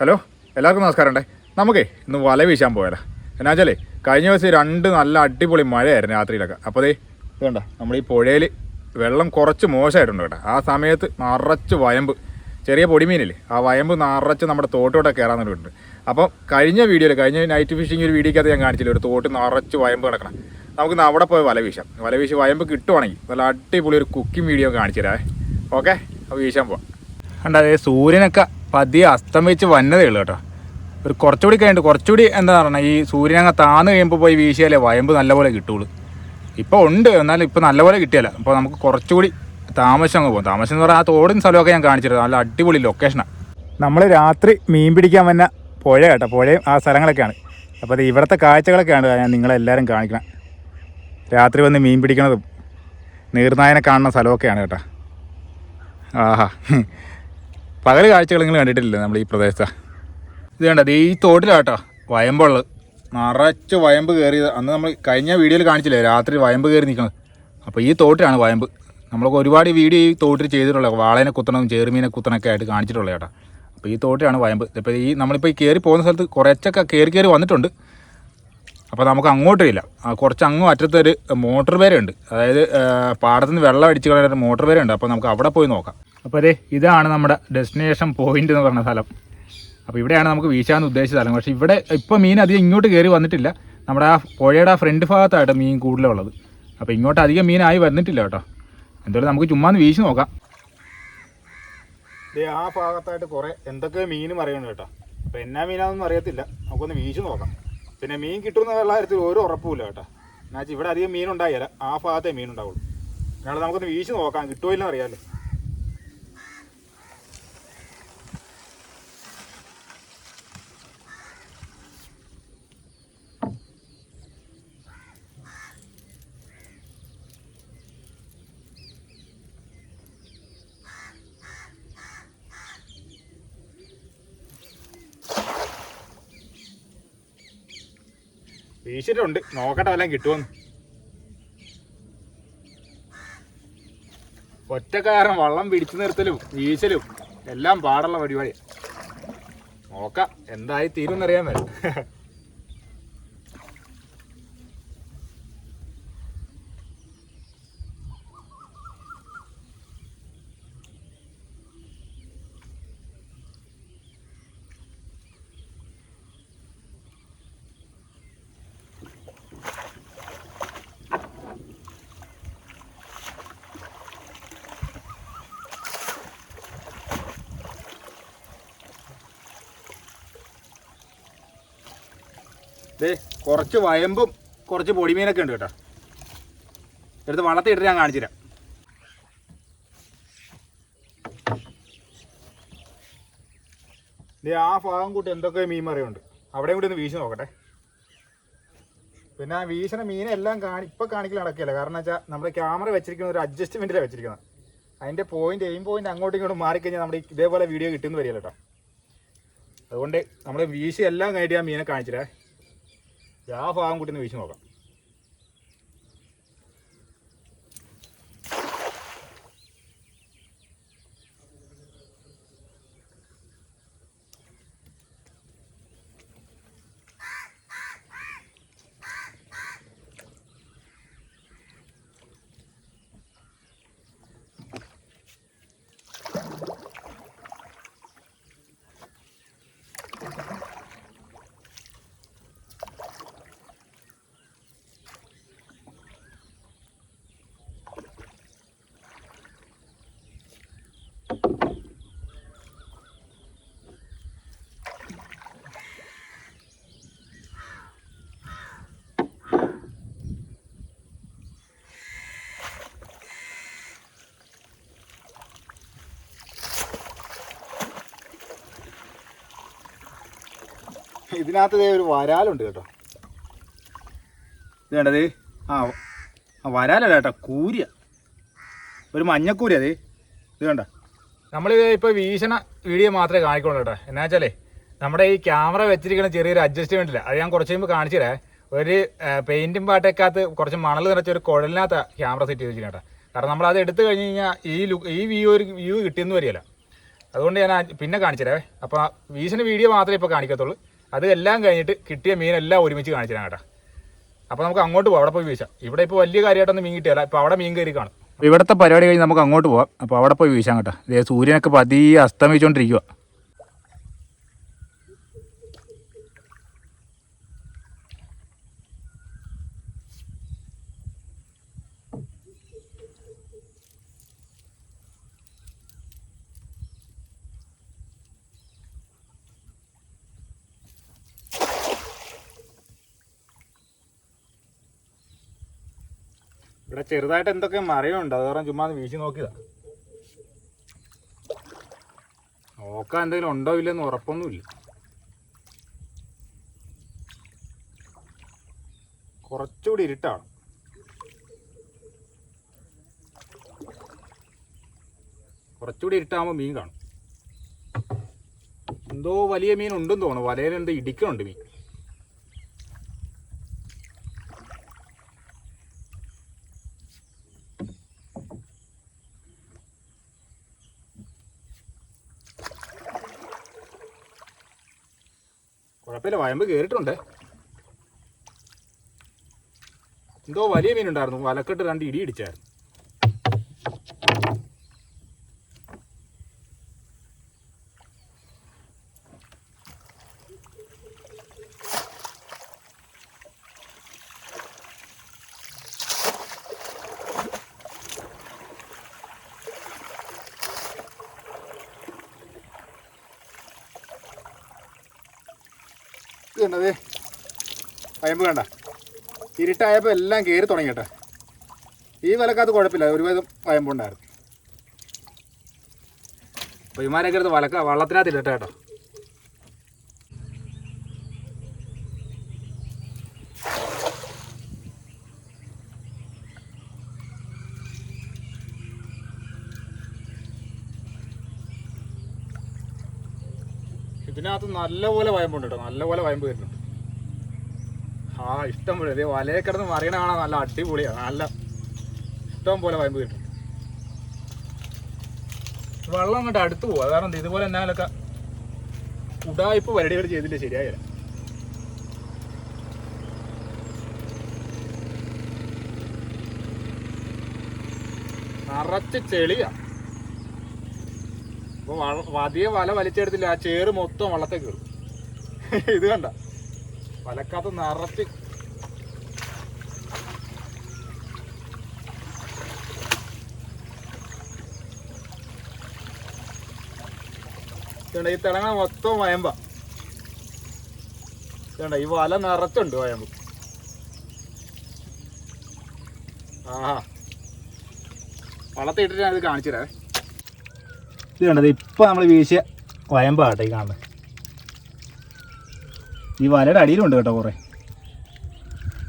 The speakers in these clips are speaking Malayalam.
ഹലോ എല്ലാവർക്കും നമസ്കാരം ഉണ്ടേ നമുക്കേ ഇന്ന് വല വീശാൻ പോയാലോ എന്നാ വെച്ചാലേ കഴിഞ്ഞ ദിവസം രണ്ട് നല്ല അടിപൊളി മഴയായിരുന്നു രാത്രിയിലൊക്കെ. അപ്പോൾ അതേ ഇതുണ്ട നമ്മൾ ഈ പുഴയിൽ വെള്ളം കുറച്ച് മോശമായിട്ടുണ്ട് കേട്ടോ. ആ സമയത്ത് നിറച്ച് വയമ്പ് ചെറിയ പൊടിമീനില്ലേ ആ വയമ്പ് നിറച്ച് നമ്മുടെ തോട്ടോടെ കയറാൻ വേണ്ടിയിട്ടുണ്ട് അപ്പം കഴിഞ്ഞ വീഡിയോയിൽ കഴിഞ്ഞ നൈറ്റ് ഫിഷിംഗ് ഒരു വീഡിയോക്കകത്ത് ഞാൻ കാണിച്ചില്ല ഒരു തോട്ട് നിറച്ച് വയമ്പ് കിടക്കണം. നമുക്കിന്ന് അവിടെ പോയി വല വീശാം. വല വീശി വയമ്പ് കിട്ടുവാണെങ്കിൽ നല്ല അടിപൊളി ഒരു കുക്കിംഗ് വീഡിയോ കാണിച്ചു തരാം ഓക്കെ അപ്പോൾ വീശാൻ പോവാം. കണ്ടേ സൂര്യനൊക്കെ പതിയെ അസ്തമിച്ച് വന്നതേ ഉള്ളൂ കേട്ടോ. ഒരു കുറച്ചുകൂടി കഴിഞ്ഞിട്ട് കുറച്ചുകൂടി എന്താ പറയുക ഈ സൂര്യൻ അങ്ങ് താന്ന് കഴിയുമ്പോൾ പോയി വീശിയാലേ വയമ്പ് നല്ലപോലെ കിട്ടുള്ളൂ. ഇപ്പോൾ ഉണ്ട് എന്നാലും ഇപ്പോൾ നല്ലപോലെ കിട്ടിയല്ല. അപ്പോൾ നമുക്ക് കുറച്ചുകൂടി താമസം അങ്ങ് പോകും താമസം എന്ന് പറഞ്ഞാൽ ആ തോടും സ്ഥലമൊക്കെ ഞാൻ കാണിച്ചിരുന്നു. നല്ല അടിപൊളി ലൊക്കേഷനാണ് നമ്മൾ രാത്രി മീൻ പിടിക്കാൻ വന്ന പുഴ കേട്ടോ. പുഴയും ആ സ്ഥലങ്ങളൊക്കെയാണ്. അപ്പോൾ അത് ഇവിടുത്തെ കാഴ്ചകളൊക്കെയാണ് ഞാൻ നിങ്ങളെല്ലാവരും കാണിക്കണം. രാത്രി വന്ന് മീൻ പിടിക്കണതും നീർനായനെ കാണുന്ന സ്ഥലമൊക്കെയാണ് കേട്ടോ. ആഹാ. പകൽ കാഴ്ചകൾ നിങ്ങൾ കണ്ടിട്ടില്ലേ നമ്മൾ ഈ പ്രദേശത്ത്? ഇത് കണ്ടത് ഈ തോട്ടിലാട്ടോ വയമ്പുള്ളത് നിറച്ച് വയമ്പ് കയറിയത് അന്ന് നമ്മൾ കഴിഞ്ഞ വീഡിയോയിൽ കാണിച്ചില്ലേ രാത്രി വയമ്പ് കയറി നിൽക്കുന്നത്. അപ്പോൾ ഈ തോട്ടിലാണ് വയമ്പ്. നമ്മളൊക്കെ ഒരുപാട് വീഡിയോ ഈ തോട്ടിൽ ചെയ്തിട്ടുള്ളത് വാളേനെ കുത്തണം ചേറുമീനെ കുത്തണമൊക്കെ ആയിട്ട് കാണിച്ചിട്ടുള്ളത് ചേട്ടാ അപ്പോൾ ഈ തോട്ടിലാണ് വയമ്പ്. ഇപ്പോൾ ഈ നമ്മളിപ്പോൾ ഈ കയറി പോകുന്ന സ്ഥലത്ത് കുറച്ചൊക്കെ കയറി കയറി വന്നിട്ടുണ്ട്. അപ്പോൾ നമുക്ക് അങ്ങോട്ടും ഇല്ല. ആ കുറച്ച് അങ്ങും അറ്റത്തൊരു മോട്ടോർ പേരുണ്ട് അതായത് പാടത്തുനിന്ന് വെള്ളം അടിച്ച് കളയുന്ന മോട്ടോർ പേരുണ്ട് അപ്പോൾ നമുക്ക് അവിടെ പോയി നോക്കാം. അപ്പോൾ അതെ ഇതാണ് നമ്മുടെ ഡെസ്റ്റിനേഷൻ പോയിന്റ് എന്ന് പറഞ്ഞ സ്ഥലം. അപ്പോൾ ഇവിടെയാണ് നമുക്ക് വീശാൻ ഉദ്ദേശിച്ച സ്ഥലം. പക്ഷേ ഇവിടെ ഇപ്പോൾ മീൻ അധികം ഇങ്ങോട്ട് കയറി വന്നിട്ടില്ല. നമ്മുടെ ആ പുഴയുടെ ആ ഫ്രണ്ട് ഭാഗത്തായിട്ട് മീൻ കൂടുതലുള്ളത്. അപ്പോൾ ഇങ്ങോട്ട് അധികം മീനായി വന്നിട്ടില്ല കേട്ടോ. എന്തായാലും നമുക്ക് ചുമ്മാ ഒന്ന് വീശി നോക്കാം. ആ ഭാഗത്തായിട്ട് കുറേ എന്തൊക്കെ മീനും അറിയണം കേട്ടോ. അപ്പോൾ എന്നാ മീനാണെന്നൊന്നും അറിയത്തില്ല. നമുക്കൊന്ന് വീശി നോക്കാം. പിന്നെ മീൻ കിട്ടുന്ന കാര്യത്തിൽ ഒരു ഉറപ്പുമില്ല കേട്ടോ. എന്നുവെച്ചാൽ ഇവിടെ അധികം മീൻ ഉണ്ടായില്ല ആ ഭാഗത്തെ മീൻ ഉണ്ടാവുള്ളൂ എന്നാലും നമുക്കൊന്ന് വീശി നോക്കാം. കിട്ടുമോ ഇല്ലെന്ന് അറിയാമല്ലോ വീശിട്ടുണ്ട് നോക്കട്ടെ വല്ലതും കിട്ടുമെന്ന് ഒറ്റക്കാരൻ വള്ളം പിടിച്ചു നിർത്തലും വീശലും എല്ലാം പാടുള്ള പരിപാടി നോക്കാം എന്തായി തീരുമെന്നറിയാൻ മേല. കുറച്ച് വയമ്പും കുറച്ച് പൊടിമീനൊക്കെ ഉണ്ട് കേട്ടോ. എടുത്ത് വളർത്തിയിട്ട് ഞാൻ കാണിച്ചു തരാം ആ ഭാഗം കൂട്ടി എന്തൊക്കെ മീൻ മറിയുണ്ട് അവിടെയും കൂടി ഒന്ന് വീശി നോക്കട്ടെ. പിന്നെ ആ വീശണ മീനെല്ലാം കാണി ഇപ്പം കാണിക്കൽ നടക്കില്ല കാരണം വെച്ചാൽ നമ്മുടെ ക്യാമറ വെച്ചിരിക്കുന്ന ഒരു അഡ്ജസ്റ്റ്മെന്റിലാണ് വെച്ചിരിക്കുന്നത്. അതിന്റെ പോയിന്റ് എയിം പോയിന്റ് അങ്ങോട്ടും ഇങ്ങോട്ടും മാറിക്കഴിഞ്ഞാൽ നമ്മുടെ ഇതേപോലെ വീഡിയോ കിട്ടുമെന്ന് വരികയല്ലോ കേട്ടോ. അതുകൊണ്ട് നമ്മൾ വീശി എല്ലാം കഴിഞ്ഞിട്ട് ആ മീനെ കാണിച്ചിട്ടേ ആ ഭാഗം വീശി നോക്കാം. ഇതിനകത്ത് ഒരു വരാലുണ്ട് കേട്ടോ. ഇത് വേണ്ടത് ആ വരാലല്ല കേട്ടോ കൂരിയ. ഒരു മഞ്ഞക്കൂരിയ അതേ ഇത് വേണ്ട നമ്മളിത് ഇപ്പോൾ വീശണ വീഡിയോ മാത്രമേ കാണിക്കുള്ളൂ കേട്ടോ. എന്നാ വെച്ചാലേ നമ്മുടെ ഈ ക്യാമറ വെച്ചിരിക്കുന്ന ചെറിയൊരു അഡ്ജസ്റ്റ്മെന്റ് ഇല്ല. അത് ഞാൻ കുറച്ച് കഴിയുമ്പോൾ കാണിച്ചു തരാം ഒരു പെയിന്റും പാട്ടേക്കകത്ത് കുറച്ച് മണൽ നിറച്ച ഒരു കുഴലിനകത്ത് ക്യാമറ സെറ്റ് ചെയ്ത് വെച്ചിരിക്കട്ടെ കാരണം നമ്മൾ അത് എടുത്തു കഴിഞ്ഞ് കഴിഞ്ഞാൽ ഈ ലുക്ക് ഈ വ്യൂ ഒരു വ്യൂ കിട്ടിയെന്ന് വരികയില്ല. അതുകൊണ്ട് ഞാൻ പിന്നെ കാണിച്ചു തരാം അപ്പോൾ വീശിന് വീഡിയോ മാത്രമേ ഇപ്പോൾ കാണിക്കത്തുള്ളൂ. അത് എല്ലാം കഴിഞ്ഞിട്ട് കിട്ടിയ മീനെല്ലാം ഒരുമിച്ച് കാണിച്ചു കേട്ടോ. അപ്പോൾ നമുക്ക് അങ്ങോട്ട് പോകാം അവിടെ പോയി വീശാം. ഇവിടെ ഇപ്പോൾ വലിയ കാര്യമായിട്ടൊന്നും മീൻ കിട്ടിയല്ല. ഇപ്പോൾ അവിടെ മീൻ കയറി കാണും. ഇവിടുത്തെ പരിപാടി കഴിഞ്ഞ് നമുക്ക് അങ്ങോട്ട് പോകാം അപ്പോൾ അവിടെ പോയി വീശാം കേട്ടോ. ഇതേ സൂര്യനൊക്കെ പതിയെ അസ്തമിച്ചുകൊണ്ടിരിക്കുക ഇവിടെ ചെറുതായിട്ട് എന്തൊക്കെ മറയുണ്ട് അത് കാരണം ചുമ്മാ വീശി നോക്കിയതാ. നോക്കാൻ എന്തെങ്കിലും ഉണ്ടോ ഇല്ലെന്ന് ഉറപ്പൊന്നുമില്ല. കുറച്ചുകൂടി ഇരുട്ടാണ് കുറച്ചുകൂടി ഇരുട്ടാകുമ്പോൾ മീൻ കാണും. എന്തോ വലിയ മീൻ ഉണ്ടെന്ന് തോന്നുന്നു. വലയിൽ എന്തോ ഇടിക്കണുണ്ട് മീൻ. കുഴപ്പമില്ല വയമ്പ് കയറിയിട്ടുണ്ട് എന്തോ വലിയ മീനുണ്ടായിരുന്നു വലക്കെട്ട് രണ്ട് ഇടി ഇടിച്ചായിരുന്നു ഇത് കണ്ടതേ വയമ്പ് കണ്ട ഇരുട്ടായപ്പോൾ എല്ലാം കയറി തുടങ്ങി ഈ വിലക്കകത്ത് കുഴപ്പമില്ല. ഒരുവിധം അയമ്പുണ്ടായിരുന്നു അപ്പോൾ ഇമാരൊക്കെ എടുത്ത് വലക്ക വള്ളത്തിനകത്ത് ഇല്ലട്ടെ കേട്ടോ. ഇതിനകത്ത് നല്ലപോലെ വയമ്പുണ്ട് കേട്ടോ. നല്ലപോലെ വയമ്പ് വരുന്നുണ്ട്. ആ ഇഷ്ടം പോലെ. വലയെ കിടന്ന് മറിയണ കാണാൻ നല്ല അടിപൊളിയാണ് നല്ല ഇഷ്ടം പോലെ വയമ്പ് കിട്ടും. വെള്ളം അങ്ങോട്ട് അടുത്ത് പോകും കാരണം ഇതുപോലെ എന്നാലൊക്കെ ഉടായ്പ വരടികൾ ചെയ്തില്ല? ശരിയായില്ല. നിറച്ച് ചെളിയാ. അപ്പൊ വ- വതിയെ വല വലിച്ചെടുത്തില്ല. ആ ചേറ് മൊത്തം വള്ളത്തെ കയറും. ഇത് കണ്ട. വലക്കാത്ത നിറച്ച് ഇതുണ്ട്. ഈ തിളങ്ങ മൊത്തം വയമ്പ. ചേണ്ട ഈ വല നിറച്ചുണ്ട് വയമ്പ്. ആഹാ. വളർത്തിയിട്ടിട്ട് ഞാനത് കാണിച്ചു തരാം ഇത് കണ്ടത് ഇപ്പൊ നമ്മൾ വീശിയ വയമ്പാട്ടെ ഈ കാണുന്നത് ഈ വലയുടെ അടിയിലുണ്ട് കേട്ടോ കുറേ.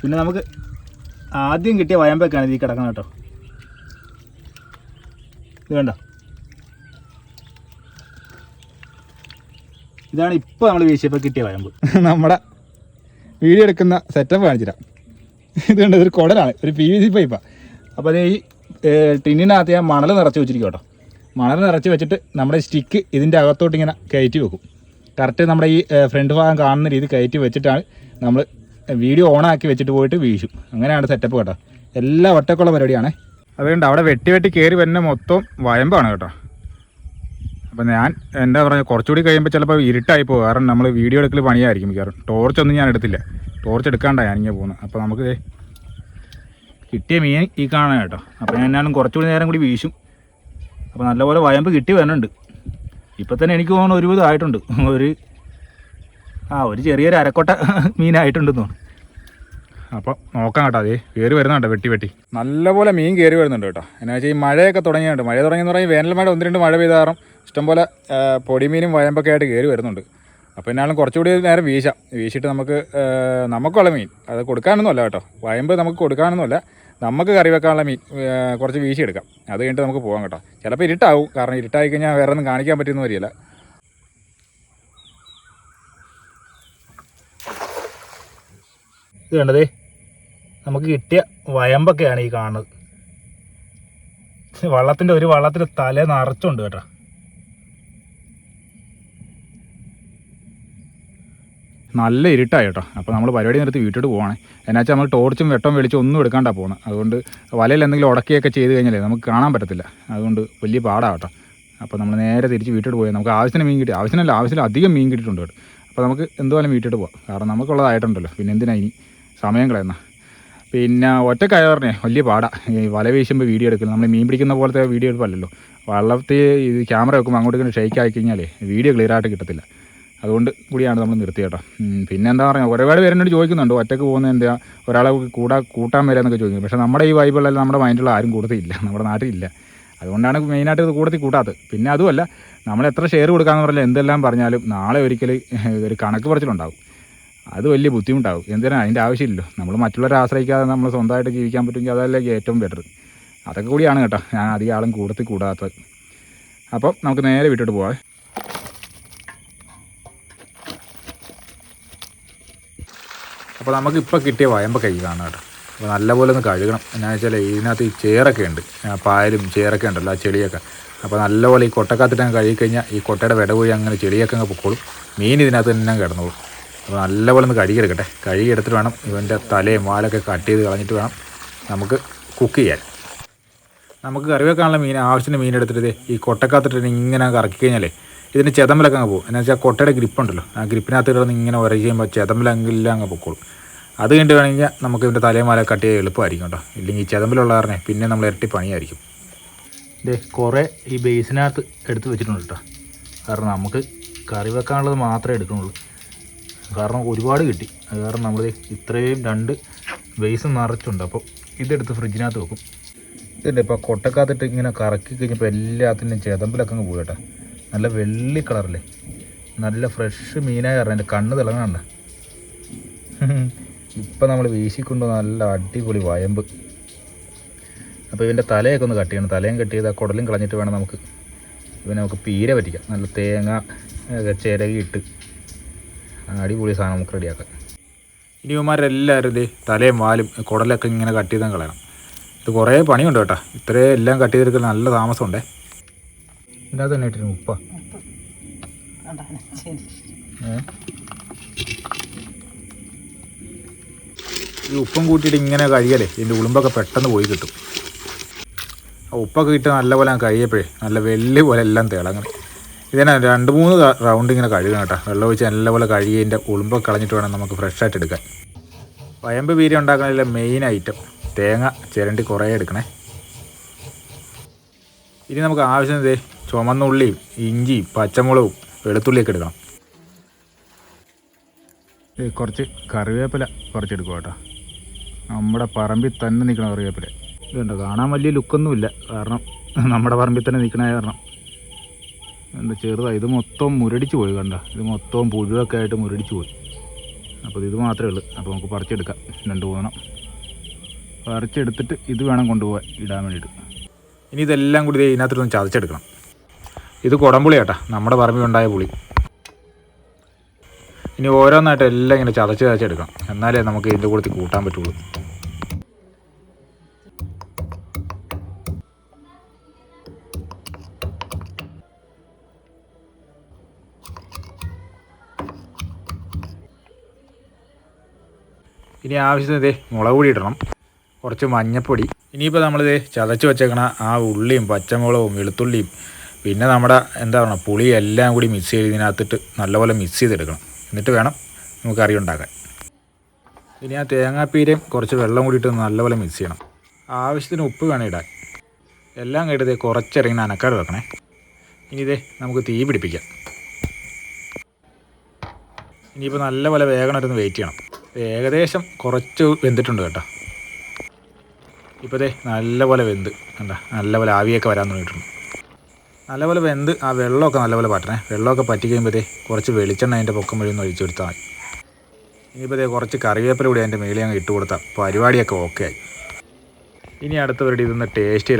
പിന്നെ നമുക്ക് ആദ്യം കിട്ടിയ വയമ്പൊക്കെയാണ് ഈ കിടക്കുന്നത് കേട്ടോ. ഇത് കണ്ടോ ഇതാണ് ഇപ്പോൾ നമ്മൾ വീശിയപ്പോൾ കിട്ടിയ വയമ്പ്. നമ്മുടെ വീഡിയോ എടുക്കുന്ന സെറ്റപ്പ് കാണിച്ചുതരാം. ഇത് കണ്ടത് ഒരു കുടലാണ് ഒരു പി വി സി പൈപ്പാണ് അപ്പോൾ അത് ഈ ടിന്നിനകത്ത് ഞാൻ മണൽ നിറച്ച് വെച്ചിരിക്കും കേട്ടോ. മണൽ നിറച്ച് വെച്ചിട്ട് നമ്മുടെ സ്റ്റിക്ക് ഇതിന്റെ അകത്തോട്ട് ഇങ്ങനെ കയറ്റി വെക്കും. കറക്റ്റ് നമ്മുടെ ഈ ഫ്രണ്ട് ഭാഗം കാണുന്ന രീതി കയറ്റി വെച്ചിട്ടാണ് നമ്മൾ വീഡിയോ ഓണാക്കി വെച്ചിട്ട് പോയിട്ട് വീശും. അങ്ങനെയാണ് സെറ്റപ്പ് കേട്ടോ. എല്ലാ വട്ടക്കുള്ള പരിപാടിയാണേ. അതുകൊണ്ട് അവിടെ വെട്ടി വെട്ടി കയറി വരുന്ന മൊത്തം വയമ്പാണ് കേട്ടോ. അപ്പം ഞാൻ എന്താ പറയുക കുറച്ചുകൂടി കഴിയുമ്പോൾ ചിലപ്പോൾ ഇരുട്ടായി പോകും. കാരണം നമ്മൾ വീഡിയോ എടുക്കൽ പണിയായിരിക്കും മിക്കവാറും. ടോർച്ചൊന്നും ഞാൻ എടുത്തില്ല. ടോർച്ച് എടുക്കാണ്ടാണ് ഞാനിങ്ങനെ പോകുന്നത്. അപ്പോൾ നമുക്ക് കിട്ടിയ മീൻ ഈ കാണാൻ കേട്ടോ. അപ്പോൾ ഞാൻ എന്നാലും കുറച്ചുകൂടി നേരം കൂടി വീശും. അപ്പോൾ നല്ലപോലെ വയമ്പ് കിട്ടി വരുന്നുണ്ട്. ഇപ്പം തന്നെ എനിക്ക് തോന്നുന്നു ഒരുവിധം ആയിട്ടുണ്ട്. ഒരു ആ ഒരു ചെറിയൊരു അരക്കൊട്ട മീനായിട്ടുണ്ടെന്ന് തോന്നുന്നു. അപ്പോൾ നോക്കാം കേട്ടോ അതേ. കയറി വരുന്നുണ്ട് വെട്ടി വെട്ടി? നല്ലപോലെ മീൻ കയറി വരുന്നുണ്ട് കേട്ടോ. എന്നാ വെച്ചാൽ ഈ മഴയൊക്കെ തുടങ്ങിയുണ്ട് മഴ തുടങ്ങിയെന്ന് പറഞ്ഞാൽ വേനൽ മഴ ഒന്ന് രണ്ട് മഴ പെയ്ത കാരണം ഇഷ്ടംപോലെ പൊടിമീനും വയമ്പൊക്കെ ആയിട്ട് കയറി വരുന്നുണ്ട്. അപ്പോൾ എന്നാലും കുറച്ചുകൂടി നേരം വീശാം. വീശിയിട്ട് നമുക്ക് നമുക്കുള്ള മീൻ. അത് കൊടുക്കാനൊന്നും അല്ല കേട്ടോ. വയമ്പ് നമുക്ക് കൊടുക്കാനൊന്നുമല്ല. നമുക്ക് കറി വെക്കാനുള്ള മീൻ കുറച്ച് വീശിയെടുക്കാം അത് കഴിഞ്ഞിട്ട് നമുക്ക് പോകാം കേട്ടോ. ചിലപ്പോൾ ഇരുട്ടാവും. കാരണം ഇരുട്ടായി കഴിഞ്ഞാൽ വേറെ ഒന്നും കാണിക്കാൻ പറ്റുന്ന വരില്ല ഇത് നമുക്ക് കിട്ടിയ വയമ്പൊക്കെയാണ് ഈ കാണുന്നത്. വള്ളത്തിന്റെ ഒരു വള്ളത്തിൽ തല നിറച്ചുണ്ട് കേട്ടോ. നല്ല ഇരുട്ടായി കേട്ടോ അപ്പോൾ നമ്മൾ പരിപാടി നിർത്തി വീട്ടിലോട്ട് പോവാണ്. എന്നുവെച്ചാൽ നമ്മൾ ടോർച്ചും വെട്ടം വെളിച്ചും ഒന്നും എടുക്കാണ്ട പോകുന്നത് അതുകൊണ്ട് വലയിൽ എന്തെങ്കിലും ഉടക്കിയൊക്കെ ചെയ്ത് കഴിഞ്ഞാലേ നമുക്ക് കാണാൻ പറ്റത്തില്ല. അതുകൊണ്ട് വലിയ പാടാണ് കേട്ടോ അപ്പോൾ നമ്മൾ നേരെ തിരിച്ച് വീട്ടിലോട്ട് പോയി നമുക്ക് ആവശ്യത്തിന് മീൻ കിട്ടി. ആവശ്യമല്ല ആവശ്യത്തിൽ അധികം മീൻ കിട്ടിയിട്ടുണ്ട് കേട്ടോ അപ്പോൾ നമുക്ക് എന്തുപോലെ വീട്ടിലോട്ട് പോകാം കാരണം നമുക്കുള്ളതായിട്ടുണ്ടല്ലോ. പിന്നെ എന്തിനാ ഇനി? സമയം കളയുന്ന. പിന്നെ ഒറ്റക്കായ പറഞ്ഞേ വലിയ പാടാ. ഈ വല വീശുമ്പോൾ വീഡിയോ എടുക്കില്ല നമ്മൾ മീൻ പിടിക്കുന്ന പോലത്തെ വീഡിയോ എടുപ്പല്ലല്ലോ. വള്ളത്തിൽ ഇത് ക്യാമറ വെക്കുമ്പോൾ അങ്ങോട്ട് ഷെയ്ക്ക് ആയി കഴിഞ്ഞാലേ വീഡിയോ ക്ലിയർ ആയിട്ട് കിട്ടത്തില്ല. അതുകൊണ്ട് കൂടിയാണ് നമ്മൾ നിർത്തി കേട്ടോ. ഉം, പിന്നെ എന്താ പറയുക ഒരുപാട് പേരെന്നോട് ചോദിക്കുന്നുണ്ട് ഒറ്റയ്ക്ക് പോകുന്നത് എന്താ ഒരാളെ കൂടാ കൂട്ടാൻ വരാമെന്നൊക്കെ ചോദിക്കുന്നു പക്ഷേ നമ്മുടെ ഈ വൈബിളെല്ലാം നമ്മുടെ മൈൻഡിലുള്ള ആരും കൂടത്തില്ല നമ്മുടെ നാട്ടിലില്ല അതുകൊണ്ടാണ് മെയിനായിട്ട് ഇത് കൂടത്തിൽ കൂട്ടാത്തത്. പിന്നെ അതുമല്ല നമ്മൾ എത്ര ഷെയർ കൊടുക്കാമെന്ന് പറഞ്ഞാൽ എന്തെല്ലാം പറഞ്ഞാലും നാളെ ഒരിക്കൽ ഒരു കണക്ക് പറച്ചിലുണ്ടാകും അത് വലിയ ബുദ്ധിമുട്ടാകും എന്തിനാ? അതിന്റെ ആവശ്യമില്ലല്ലോ. നമ്മൾ മറ്റുള്ളവരെ ആശ്രയിക്കാതെ നമ്മൾ സ്വന്തമായിട്ട് ജീവിക്കാൻ പറ്റുമെങ്കിൽ അതല്ലേ ഏറ്റവും ബെറ്റർ അതൊക്കെ കൂടിയാണ് കേട്ടോ. ഞാൻ അധികം ആളും കൂടത്തിൽ കൂടാത്തത്. അപ്പം നമുക്ക് നേരെ വിട്ടിട്ട് പോവാം. അപ്പോൾ നമുക്ക് ഇപ്പോൾ കിട്ടിയ വയമ്പ കൈ കാണാം കേട്ടോ. അപ്പോൾ നല്ലപോലെ ഒന്ന് കഴുകണം. എന്നാ വെച്ചാൽ ഇതിനകത്ത് ഈ ചേറൊക്കെ ഉണ്ട്. പായലും ചേറൊക്കെ ഉണ്ടല്ലോ ആ ചെളിയൊക്കെ. അപ്പോൾ നല്ലപോലെ ഈ കൊട്ടക്കാത്തിട്ട് അങ്ങ് കഴുകിക്കഴിഞ്ഞാൽ ഈ കൊട്ടയുടെ വിട പോയി അങ്ങനെ ചെളിയൊക്കെ അങ്ങ് പൊക്കോളും. മീൻ ഇതിനകത്ത് തന്നെ കിടന്നോളും. അപ്പോൾ നല്ലപോലെ ഒന്ന് കഴുകിയെടുക്കട്ടെ കഴുകിയെടുത്തിട്ട് വേണം ഇവന്റെ തലയും വാലൊക്കെ കട്ട് ചെയ്ത് കളഞ്ഞിട്ട് വേണം നമുക്ക് കുക്ക് ചെയ്യാൻ. നമുക്ക് കറി വെക്കാനുള്ള മീൻ ആവശ്യത്തിന് മീൻ എടുത്തിട്ട് ഈ കൊട്ടക്കാത്തിട്ട് ഇങ്ങനെ കറക്കി കഴിഞ്ഞാലേ ഇതിന് ചെതമ്പലൊക്കെ അങ്ങ് പോകും. എന്നു വെച്ചാൽ കൊട്ടയുടെ ഗ്രിപ്പ് ഉണ്ടല്ലോ ആ ഗ്രിപ്പിനകത്ത് കിടന്ന് ഇങ്ങനെ ഒരേ ചെയ്യുമ്പോൾ ചെതമ്പലെങ്കിലും അങ്ങ് പൊക്കോളും. അത് കഴിഞ്ഞിട്ട് വേണമെങ്കിൽ നമുക്ക് ഇതിന്റെ തലയുമാല കട്ട് ചെയ്യാൻ എളുപ്പമായിരിക്കും കേട്ടോ. ഇല്ലെങ്കിൽ ഈ ചെതമ്പലുള്ള പിന്നെ നമ്മൾ ഇരട്ടി പണിയായിരിക്കും. ദേ കുറേ ഈ ബേസിനകത്ത് എടുത്ത് വെച്ചിട്ടുണ്ട് കേട്ടോ. കാരണം നമുക്ക് കറി വെക്കാനുള്ളത് മാത്രമേ എടുക്കുന്നുള്ളൂ. കാരണം ഒരുപാട് കിട്ടി. അത് കാരണം നമ്മൾ ഇത്രയും രണ്ട് ബേസ് നിറച്ചുണ്ട്. അപ്പോൾ ഇതെടുത്ത് ഫ്രിഡ്ജിനകത്ത് വെക്കും. ഇതുണ്ട് ഇപ്പോൾ കൊട്ടക്കകത്തിട്ട് ഇങ്ങനെ കറക്കി കഴിഞ്ഞപ്പോൾ എല്ലാത്തിന്റെയും ചെതമ്പിലൊക്കെ അങ്ങ് പോയി കേട്ടോ. നല്ല വെള്ളി കളറല്ലേ? നല്ല ഫ്രഷ് മീനായി കാരണം എന്റെ കണ്ണ് തിളങ്ങണ്ട ഇപ്പം നമ്മൾ വീശിക്കൊണ്ട് നല്ല അടിപൊളി വയമ്പ്. അപ്പോൾ ഇവന്റെ തലയൊക്കെ ഒന്ന് കട്ട് ചെയ്യണം. തലയും കട്ട് ചെയ്ത് ആ കുടലും കളഞ്ഞിട്ട് വേണം നമുക്ക് ഇവനെ നമുക്ക് പീര പറ്റിക്കാം. നല്ല തേങ്ങ ചിരകിയിട്ട്. അടിപൊളി സാധനം നമുക്ക് റെഡിയാക്കാം. ഇനിയുമാരെല്ലാവരും ഇതേ തലയും വാലും കുടലൊക്കെ ഇങ്ങനെ കട്ട് ചെയ്താൽ കളയണം. ഇത് കുറേ പണിയുണ്ട് കേട്ടോ. ഇത്രയും എല്ലാം കട്ട് ചെയ്തെടുക്കാൻ നല്ല താമസമുണ്ടേ. ഇതിനകത്ത് തന്നെ ഇട്ടിരുന്നു ഉപ്പ. ഈ ഉപ്പും കൂട്ടിയിട്ട് ഇങ്ങനെ കഴിയലേ ഇതിന്റെ ഉളുമ്പൊക്കെ പെട്ടെന്ന് പോയി കിട്ടും. ആ ഉപ്പൊക്കെ ഇട്ട് നല്ലപോലെ കഴിയപ്പോഴേ നല്ല വെള്ളി പോലെ എല്ലാം തിളങ്ങണം ഇതിനെ രണ്ട് മൂന്ന് റൗണ്ട് ഇങ്ങനെ കഴുകണം കേട്ടോ. വെള്ളം ഒഴിച്ച് നല്ലപോലെ കഴുകി ഇതിന്റെ ഉളുമ്പൊക്കെ കളഞ്ഞിട്ട് വേണം നമുക്ക് ഫ്രഷ് ആയിട്ട് എടുക്കാൻ. വയമ്പ് വീര ഉണ്ടാക്കാനുള്ള മെയിൻ ഐറ്റം തേങ്ങ ചിരണ്ടി കുറേ എടുക്കണേ. ഇനി നമുക്ക് ആവശ്യം ഇതേ ചുമന്നുള്ളിയും ഇഞ്ചി പച്ചമുളകും വെളുത്തുള്ളിയൊക്കെ എടുക്കണം. കുറച്ച് കറിവേപ്പില കുറച്ചെടുക്കുക കേട്ടോ. നമ്മുടെ പറമ്പിൽ തന്നെ നിൽക്കണ കറിവേപ്പില. ഇതുണ്ട് കാണാൻ വലിയ ലുക്കൊന്നുമില്ല. കാരണം നമ്മുടെ പറമ്പിൽ തന്നെ നിൽക്കണ കാരണം. എന്താ ചെറുതാണ് ഇത് മൊത്തം മുരടിച്ച് പോയി കണ്ട. ഇത് മൊത്തം പുഴുവൊക്കെ ആയിട്ട് മുരടിച്ച് പോയി. അപ്പോൾ ഇത് മാത്രമേ ഉള്ളൂ. അപ്പോൾ നമുക്ക് പറിച്ചെടുക്കാം. രണ്ട് മൂന്നെണ്ണം. പറിച്ചെടുത്തിട്ട് ഇത് വേണം കൊണ്ടുപോകാൻ ഇടാൻ വേണ്ടിയിട്ട്. ഇനി ഇതെല്ലാം കൂടി ഇതിനകത്തൊന്ന് ചതച്ചെടുക്കണം. ഇത് കുടംപുളി കേട്ടാ നമ്മുടെ പറമ്പിൽ ഉണ്ടായ പുളി. ഇനി ഓരോന്നായിട്ട് എല്ലാം ഇങ്ങനെ ചതച്ച് ചതച്ചെടുക്കണം എന്നാലേ നമുക്ക് ഇതിന്റെ കൂടുതൽ കൂട്ടാൻ പറ്റുള്ളൂ. ഇനി ആവശ്യത്തിന് ഇതേ മുളക് പൊടി ഇടണം. കുറച്ച് മഞ്ഞപ്പൊടി. ഇനിയിപ്പോൾ നമ്മളിത് ചതച്ച് വെച്ചേക്കണ ആ ഉള്ളിയും പച്ചമുളകും വെളുത്തുള്ളിയും പിന്നെ നമ്മുടെ എന്താ പറയുക പുളി എല്ലാം കൂടി മിക്സ് ചെയ്ത് ഇതിനകത്തിട്ട് നല്ലപോലെ മിക്സ് ചെയ്തെടുക്കണം. എന്നിട്ട് വേണം നമുക്ക് കറി ഉണ്ടാക്കാൻ. ഇനി ആ തേങ്ങാപ്പീരയും കുറച്ച് വെള്ളം കൂടിയിട്ട് നല്ലപോലെ മിക്സ് ചെയ്യണം. ആവശ്യത്തിന് ഉപ്പ് വേണം ഇടാൻ. എല്ലാം കേട്ടത് കുറച്ചിറങ്ങി അനക്കാട് വെക്കണേ. ഇനി ഇതേ നമുക്ക് തീ പിടിപ്പിക്കാം. ഇനിയിപ്പോൾ നല്ലപോലെ വേഗമായിട്ടൊന്ന് വെയിറ്റ് ചെയ്യണം. ഏകദേശം കുറച്ച് വെന്തിട്ടുണ്ട് കേട്ടോ. ഇപ്പോൾ ദേ നല്ലപോലെ വെന്ത്. കണ്ട? നല്ലപോലെ ആവിയൊക്കെ വരാൻ തുടങ്ങിയിട്ടുണ്ട്. നല്ലപോലെ വെന്ത് ആ വെള്ളമൊക്കെ നല്ലപോലെ പറ്റണേ. വെള്ളമൊക്കെ പറ്റി കഴിയുമ്പോഴത്തേ കുറച്ച് വെളിച്ചെണ്ണ അതിന്റെ പൊക്കം വഴി ഒന്ന് ഒഴിച്ചു കൊടുത്താൽ മതി. ഇനിയിപ്പോൾ കുറച്ച് കറിവേപ്പില കൂടി അതിന്റെ മേളിൽ അങ്ങ് ഇട്ട് കൊടുത്താൽ പരിപാടിയൊക്കെ ഓക്കെ ആയി. ഇനി അടുത്തവരുടെ ഇതൊന്ന് ടേസ്റ്റ്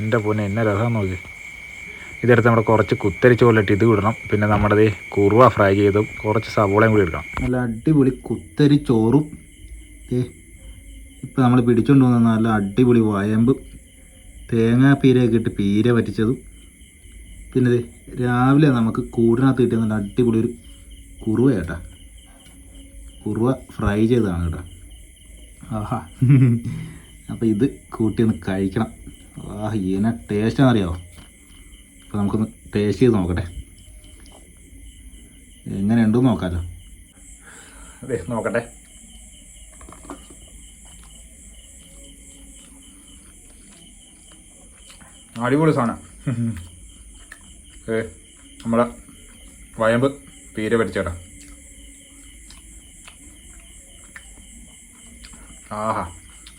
എന്റെ പൊന്നെ എന്നെ രസം നോക്കി. ഇതെടുത്ത് നമ്മുടെ കുറച്ച് കുത്തരി ചോറിലിട്ട് ഇത് വിടണം പിന്നെ നമ്മുടെ കുറുവ ഫ്രൈ ചെയ്തും കുറച്ച് സവോളയും കൂടി എടുക്കണം. നല്ല അടിപൊളി കുത്തരി ചോറും. ഇപ്പം നമ്മൾ പിടിച്ചുകൊണ്ട് വന്ന നല്ല അടിപൊളി വയമ്പ്. തേങ്ങാപ്പീരയൊക്കെ ഇട്ട് പീര പറ്റിച്ചതും പിന്നെ രാവിലെ നമുക്ക് കൂടിനകത്ത് കിട്ടിയ നല്ല അടിപൊളി ഒരു കുറുവ കേട്ടാ. കുറുവ ഫ്രൈ ചെയ്തതാണ് കേട്ടോ. ആഹാ. അപ്പോൾ ഇത് കൂട്ടി ഒന്ന് കഴിക്കണം. ആ ഈന ടേസ്റ്റ് അറിയാമോ അപ്പോൾ നമുക്കൊന്ന് ടേസ്റ്റ് ചെയ്ത് നോക്കട്ടെ. എങ്ങനെയുണ്ടെന്ന് നോക്കാമല്ലോ അതെ നോക്കട്ടെ. അടിപൊളി സാധനം. നമ്മളെ വയമ്പ് തീരെ പരിച്ചേട്ടാ ആഹാ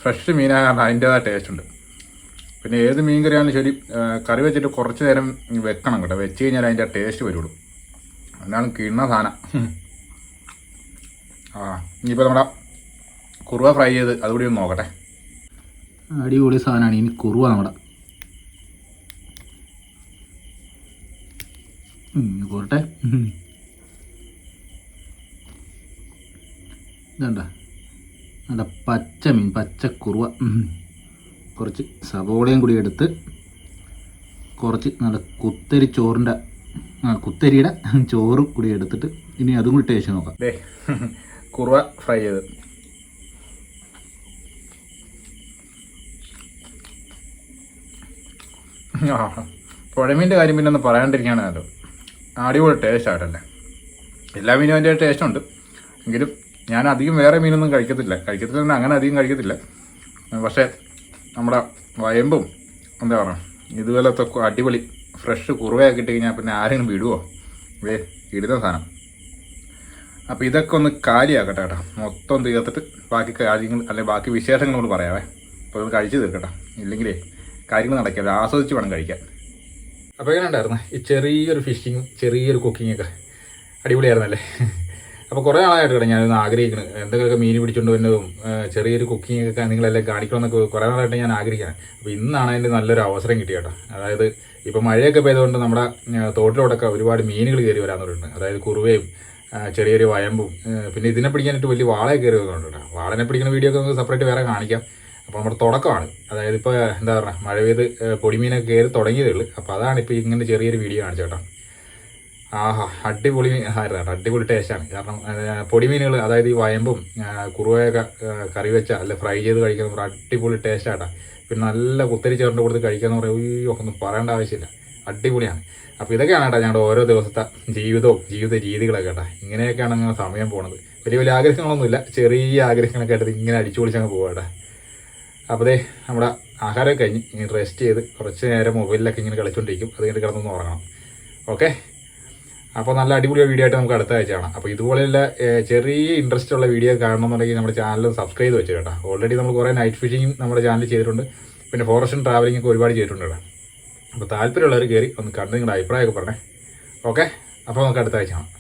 ഫ്രഷ് മീനാകാൻ അതിന്റേതായ ടേസ്റ്റ് ഉണ്ട്. പിന്നെ ഏത് മീൻ കറിയാണെങ്കിലും ശരി കറി വെച്ചിട്ട് കുറച്ച് നേരം വെക്കണം കേട്ടോ. വെച്ച് കഴിഞ്ഞാൽ അതിന്റെ ടേസ്റ്റ് വരുള്ളൂ. എന്നാലും കിണ്ണ സാധനം. ആ ഇനിയിപ്പോൾ നമ്മുടെ കുറുവ ഫ്രൈ ചെയ്ത് അതുകൂടി ഒന്ന് നോക്കട്ടെ. അടിപൊളി സാധനമാണ്. ഇനി കുറുവ നമ്മുടെ ഉം. ഇതണ്ട. നല്ല പച്ച മീൻ പച്ച കുറുവ. കുറച്ച് സവോളയും കൂടി എടുത്ത് കുറച്ച് നല്ല കുത്തരി ചോറിന്റെ കുത്തരിയുടെ ചോറും കൂടി എടുത്തിട്ട് ഇനി അതും കൂടി ടേസ്റ്റ് നോക്കാം. കുറുവ ഫ്രൈ ചെയ്ത്. പുഴമീന്റെ കാര്യം പിന്നെ ഒന്ന് പറയാണ്ടിരിക്കുകയാണല്ലോ അടിപൊളി ടേസ്റ്റ് ആയിട്ടല്ലേ എല്ലാ മീനും അതിന്റെ ടേസ്റ്റ് ഉണ്ട്. എങ്കിലും ഞാൻ അധികം വേറെ മീനൊന്നും കഴിക്കത്തില്ല. കഴിക്കത്തില്ല അങ്ങനെ അധികം കഴിക്കത്തില്ല. പക്ഷേ നമ്മുടെ വയമ്പും എന്താ പറയുക ഇതുപോലത്തെ അടിപൊളി ഫ്രഷ് കുറുവയൊക്കെ ഇട്ട് കഴിഞ്ഞാൽ പിന്നെ ആരെങ്കിലും വിടുവോ? വേ ഇടുന്ന സാധനം. അപ്പോൾ ഇതൊക്കെ ഒന്ന് കാലിയാക്കട്ടെ കേട്ടോ. മൊത്തം തീർത്തിട്ട് ബാക്കി കാര്യങ്ങൾ അല്ലെങ്കിൽ ബാക്കി വിശേഷങ്ങളോട് പറയാവേ. അപ്പോൾ ഇത് കഴിച്ച് തീർക്കട്ടെ. ഇല്ലെങ്കിലേ കാര്യങ്ങൾ നടക്കാതെ ആസ്വദിച്ച് വേണം കഴിക്കാൻ. അപ്പോൾ എങ്ങനെ ഉണ്ടായിരുന്നു? ഈ ചെറിയൊരു ഫിഷിങ്ങും ചെറിയൊരു കുക്കിംഗ് കുക്കിങ്ങൊക്കെ അടിപൊളിയായിരുന്നല്ലേ? അപ്പോൾ കുറേ ആളായിട്ട് കേട്ടോ ഞാനൊന്ന് ആഗ്രഹിക്കുന്നത് എന്തൊക്കെയൊക്കെ മീൻ പിടിച്ചുകൊണ്ട് വരുന്നതും ചെറിയൊരു ഒക്കെ നിങ്ങളെല്ലാം കാണിക്കണമെന്നൊക്കെ കുറേ നാളായിട്ട് ഞാൻ ആഗ്രഹിക്കുകയാണ് അപ്പോൾ ഇന്നാണ് അതിന്റെ നല്ലൊരു അവസരം കിട്ടിയ കേട്ടോ അതായത് ഇപ്പോൾ മഴയൊക്കെ പെയ്തുകൊണ്ട് നമ്മുടെ തോട്ടിലോടൊക്കെ ഒരുപാട് മീനുകൾ കയറി വരാൻ തുടങ്ങിയിട്ടുണ്ട് അതായത് കുറുവയും ചെറിയൊരു വയമ്പും പിന്നെ ഇതിനെ പിടിക്കാനായിട്ട് വലിയ വാളയെ കയറി വരുന്നുണ്ട് കേട്ടോ വാളനെ പിടിക്കുന്ന വീഡിയോ ഒക്കെ നമുക്ക് സെപ്പറേറ്റ് വേറെ കാണിക്കാം. അപ്പോൾ നമ്മുടെ തുടക്കമാണ്. അതായത് ഇപ്പോൾ എന്താ പറയുക മഴ പെയ്ത് പൊടിമീനൊക്കെ കയറി തുടങ്ങിയതേ ഉള്ളൂ. അപ്പോൾ അതാണ് ഇപ്പോൾ ഇങ്ങനെ ചെറിയൊരു വീഡിയോ ആണ് ചേട്ടാ ആഹാ അടിപൊളി ആയിരുന്നു കേട്ടോ അടിപൊളി ടേസ്റ്റാണ് കാരണം പൊടിമീനുകൾ അതായത് ഈ വയമ്പും കുറുവയൊക്കെ കറി വെച്ച അല്ല ഫ്രൈ ചെയ്ത് കഴിക്കുന്ന ഒരു അടിപൊളി ടേസ്റ്റാട്ടാ പിന്നെ നല്ല കുത്തരി ചേർന്ന് കൊടുത്ത് കഴിക്കാന്ന് പറയുമ്പോൾ ഒന്നും പറയേണ്ട ആവശ്യമില്ല. അടിപൊളിയാണ്. അപ്പോൾ ഇതൊക്കെയാണ് കേട്ടോ ഞങ്ങളുടെ ഓരോ ദിവസത്തെ ജീവിതവും ജീവിത രീതികളൊക്കെ കേട്ടോ. ഇങ്ങനെയൊക്കെയാണ് അങ്ങനെ സമയം പോണത്. വലിയ വലിയ ആഗ്രഹങ്ങളൊന്നുമില്ല. ചെറിയ ആഗ്രഹങ്ങളൊക്കെ ആയിട്ട് ഇങ്ങനെ അടിച്ചു പൊളിച്ചങ്ങ് പോവാട്ടെ അപ്പോൾ ദേ നമ്മുടെ ആഹാരം കഴിഞ്ഞ്. ഇനി റെസ്റ്റ് ചെയ്ത് കുറച്ച് നേരം മൊബൈലിലൊക്കെ ഇങ്ങനെ കളിച്ചുകൊണ്ടിരിക്കും അത് കഴിഞ്ഞ് കിടന്നൊന്ന് ഉറങ്ങണം. ഓക്കെ അപ്പോൾ നല്ല അടിപൊളി വീഡിയോ ആയിട്ട് നമുക്ക് അടുത്ത ആഴ്ച കാണാം. അപ്പോൾ ഇതുപോലെയുള്ള ചെറിയ ഇൻട്രസ്റ്റ് ഉള്ള വീഡിയോ കാണണമെന്നുണ്ടെങ്കിൽ നമ്മുടെ ചാനൽ സബ്സ്ക്രൈബ് ചെയ്ത് വെച്ചു കേട്ടോ ഓൾറെഡി നമ്മൾ കുറേ നൈറ്റ് ഫിഷിങ്ങും നമ്മുടെ ചാനൽ ചെയ്തിട്ടുണ്ട്. പിന്നെ ഫോറസ്റ്റും ട്രാവലിംഗ് ഒക്കെ ഒരുപാട് ചെയ്തിട്ടുണ്ട് കേട്ടോ. അപ്പോൾ താല്പര്യമുള്ളവർ കയറി ഒന്ന് കണ്ട് നിങ്ങളുടെ അഭിപ്രായമൊക്കെ പറഞ്ഞേ. ഓക്കെ അപ്പോൾ നമുക്ക് അടുത്ത ആഴ്ച കാണാം.